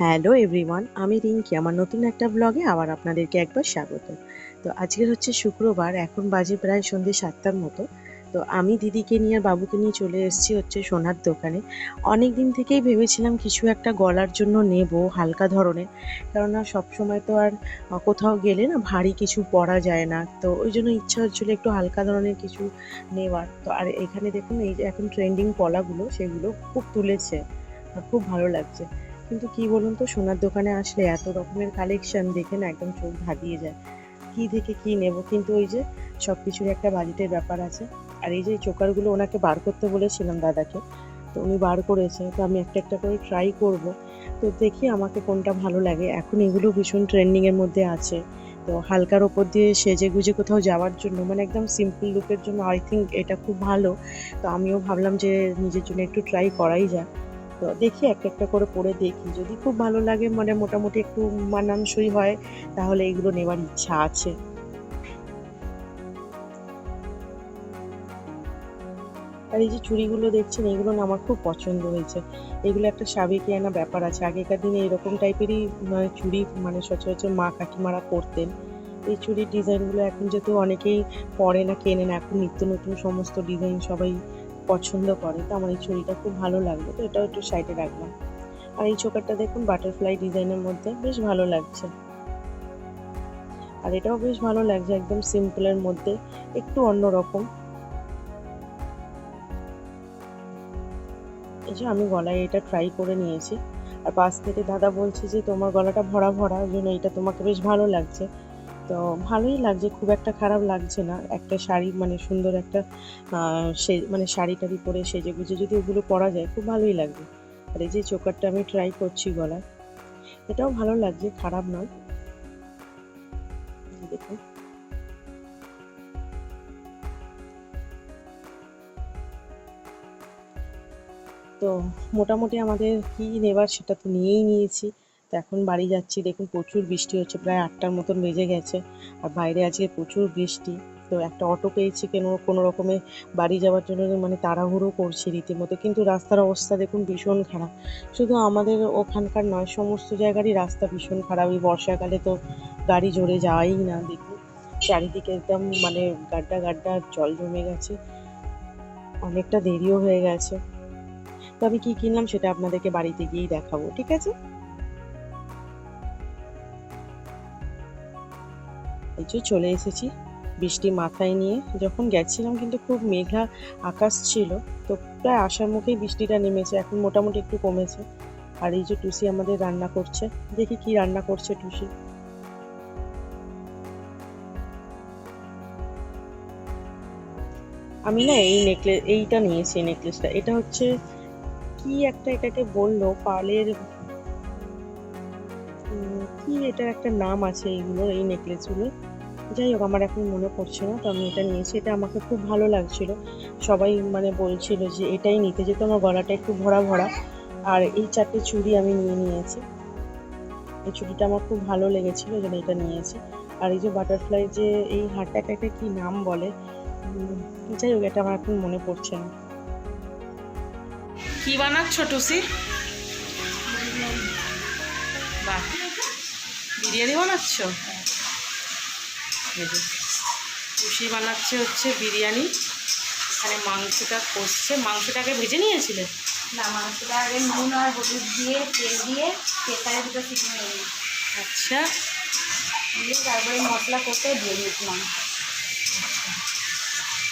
Hello everyone আমি রিঙ্কি। আমার নতুন একটা ব্লগে আবার আপনাদেরকে একবার স্বাগত। তো আজকের হচ্ছে শুক্রবার, এখন বাজে প্রায় সন্ধ্যে সাতটার মতো। তো আমি দিদিকে নিয়ে আর বাবুকে নিয়ে চলে এসেছি হচ্ছে সোনার দোকানে। অনেক দিন থেকেই ভেবেছিলাম কিছু একটা গলার জন্য নেব, হালকা ধরনের। কেননা সবসময় তো আর কোথাও গেলে না ভারী কিছু পরা যায় না। তো ওই জন্য ইচ্ছা হচ্ছিল একটু হালকা ধরনের কিছু নেওয়ার। তো আর এখানে দেখুন, এই এখন ট্রেন্ডিং পলাগুলো সেগুলো খুব তুলেছে। আর খুব ভালো লাগছে। কিন্তু কি বলুন তো, সোনার দোকানে আসলে এত রকমের কালেকশন দেখে না একদম চোখ ধাঁধিয়ে যায়। কি থেকে কি নেব? কিন্তু ওই যে সব কিছুর একটা বাজেটের ব্যাপার আছে। আর এই যে চোকারগুলো ওনাকে বার করতে বলেছিলাম দাদাকে, তো উনি বার করেছে, তো আমি একটা একটা করে ট্রাই করব। তো দেখি আমাকে কোনটা ভালো লাগে। এখন এগুলো ভীষণ ট্রেন্ডিংয়ের মধ্যে আছে। তো হালকার ওপর দিয়ে সেজে গুজে কোথাও যাওয়ার জন্য মানে একদম সিম্পল লুকের জন্য আই থিঙ্ক এটা খুব ভালো। তো আমিও ভাবলাম যে নিজের জন্য একটু ট্রাই করাই যায় তো দেখি একটা একটা করে পরে দেখি। যদি খুব ভালো লাগে মানে মোটামুটি একটু মানানসই হয়, তাহলে এগুলো নেবার ইচ্ছা আছে। আর এই যে চুড়িগুলো দেখছেন, এগুলো আমার খুব পছন্দ হয়েছে। এগুলো একটা সাবেকিয়ানা ব্যাপার আছে। আগেকার দিনে এরকম টাইপেরই মানে চুড়ি মানে সচরাচর মা কাকিমারা করতেন এই চুড়ির ডিজাইনগুলো এখন যেহেতু অনেকেই পরে না, কেনে না, এখন নিত্য নতুন সমস্ত ডিজাইন সবাই পছন্দ করে, তো আমার এই চুড়িটা খুব ভালো লাগল, তো এটাও একটু সাইডে রাখলাম। আর এই চোকারটা দেখুন বাটারফ্লাই ডিজাইনের মধ্যে বেশ ভালো লাগছে। আর এটাও বেশ ভালো লাগছে, একদম সিম্পলের মধ্যে, একটু অন্যরকম। এই যে আমি গলায় এটা ট্রাই করে নিয়েছি, আর পাশ থেকে দাদা বলছে যে তোমার গলাটা ভরা ভরা, ওই জন্য এটা তোমাকে বেশ ভালো লাগছে। তো ভালোই লাগছে, খুব একটা খারাপ লাগছে না। একটা শাড়ি মানে সুন্দর একটা সে মানে শাড়ি টাড়ি পরে সেজে গুজে যদি ওগুলো পরা যায়, খুব ভালোই লাগবে। আর এই যে চোকারটা আমি ট্রাই করছি গলায়, এটাও ভালো লাগছে, খারাপ নয়। দেখুন। তো মোটামুটি আমাদের কি নেবার সেটা তো নিয়েই নিয়েছি। এখন বাড়ি যাচ্ছি। দেখুন প্রচুর বৃষ্টি হচ্ছে, প্রায় আটটার মতন বেজে গেছে আর বাইরে আজকে প্রচুর বৃষ্টি। তো একটা অটো পেয়েছি কেন, কোনো রকমে বাড়ি যাওয়ার জন্য মানে তাড়াহুড়ো করছি রীতিমতো। কিন্তু রাস্তার অবস্থা দেখুন ভীষণ খারাপ। শুধু আমাদের ওখানকার নয়, সমস্ত জায়গারই রাস্তা ভীষণ খারাপ। এই বর্ষাকালে তো গাড়ি জোরে যাওয়াই না, দেখুন। চারিদিকে একদম মানে গাড্ডা গাড্ডা জল জমে গেছে। অনেকটা দেরিও হয়ে গেছে। তো আমি কি কিনলাম সেটা আপনাদেরকে বাড়িতে গিয়েই দেখাবো, ঠিক আছে? এই যে চলে এসেছি। বৃষ্টি মাথায় নিয়ে যখন গেছিলাম কিন্তু খুব মেঘলা আকাশ ছিল, তো প্রায় আসার মুখেই বৃষ্টিটা নেমেছে, এখন মোটামুটি একটু কমেছে। আর এই যে টুসি আমাদের রান্না করছে, দেখি কি রান্না করছে টুসি। আমি না এই নেকলেস এইটা নিয়েছি নেকলেসটা এটা হচ্ছে, কি একটা এটাকে বলল, পালের কি এটার একটা নাম আছে এইগুলো, এই নেকলেসগুলো। যাই হোক, আমার এখন মনে পড়ছে না, তো আমি এটা নিয়েছি। এটা আমাকে খুব ভালো লাগছিল। সবাই মানে বলছিল যে এটাই নিতে যেহেতু আমার গলাটা একটু ভরা ভরা। আর এই চারটে চুড়ি আমি নিয়ে নিয়েছি। এই চুড়িটা আমার খুব ভালো লেগেছিলো জন্য এটা নিয়েছি। আর এই যে বাটারফ্লাই যে এই একটা কি নাম বলে? যাই হোক, এটা আমার এখন মনে পড়ছে না। কি বানাচ্ছ, টুসি? বাহ। বিরিয়ানি বানাচ্ছ? যে, বানাচ্ছে হচ্ছে বিরিয়ানি। এখানে মাংসটা কষছে। মাংসটাকে ভেজে নিয়েছিলে? না মাংসটা আগে নুন আর হলুদ দিয়ে তেল দিয়ে প্রেসারের দুটো সিটি নিয়ে আচ্ছা। দিয়ে তারপরে মশলা করতে দিয়ে দিয়েছি মাংস।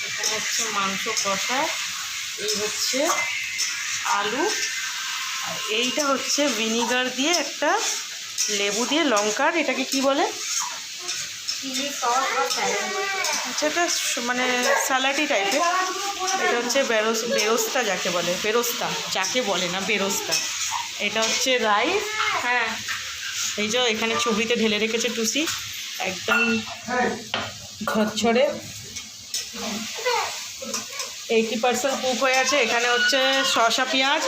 এখানে হচ্ছে মাংস কষা। এই হচ্ছে আলু। আর এইটা হচ্ছে ভিনিগার দিয়ে একটা লেবু দিয়ে লঙ্কার এটাকে কি বলে? স্যালাড। আচ্ছা এটা মানে স্যালাডি টাইপের এটা হচ্ছে বেরোস বেরোস্তা যাকে বলে বেরোস্তা যাকে বলে না বেরোস্তা। এটা হচ্ছে রাইস। হ্যাঁ এই যে এখানে ছবিতে ঢেলে রেখেছে টুসি। একদম ঝরঝরে এইটি পার্সেন্ট কুক হয়ে আছে। এখানে হচ্ছে শসা পেঁয়াজ।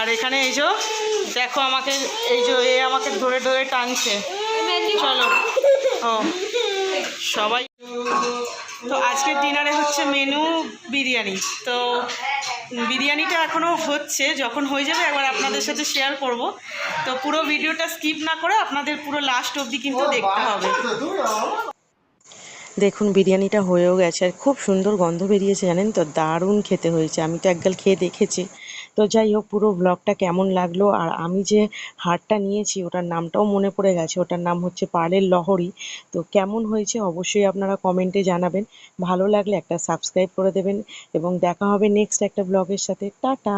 আর এখানে এই যে দেখো আমাকে এই যে এ আমাকে ধরে ধরে টানছে। চলো। ও সবাই। তো আজকের ডিনারে হচ্ছে মেনু বিরিয়ানি। তো বিরিয়ানিটা এখনও হচ্ছে যখন হয়ে যাবে একবার আপনাদের সাথে শেয়ার করব। তো পুরো ভিডিওটা স্কিপ না করে আপনাদের পুরো লাস্ট অবধি কিন্তু দেখতে হবে। দেখুন, বিরিয়ানিটা হয়েও গেছে আর খুব সুন্দর গন্ধ বেরিয়েছে জানেন তো, দারুণ খেতে হয়েছে। আমি তো একগাল খেয়ে দেখেছি। তো যাই হোক, পুরো ব্লগটা কেমন লাগল আর আমি যে হারটা নিয়েছি, ওটার নামটাও মনে পড়ে গেছে। ওটার নাম হচ্ছে পার্লের লহরি। তো কেমন হয়েছে অবশ্যই আপনারা কমেন্টে জানাবেন। ভালো লাগলে একটা সাবস্ক্রাইব করে দেবেন এবং দেখা হবে নেক্সট একটা ব্লগের সাথে। টাটা!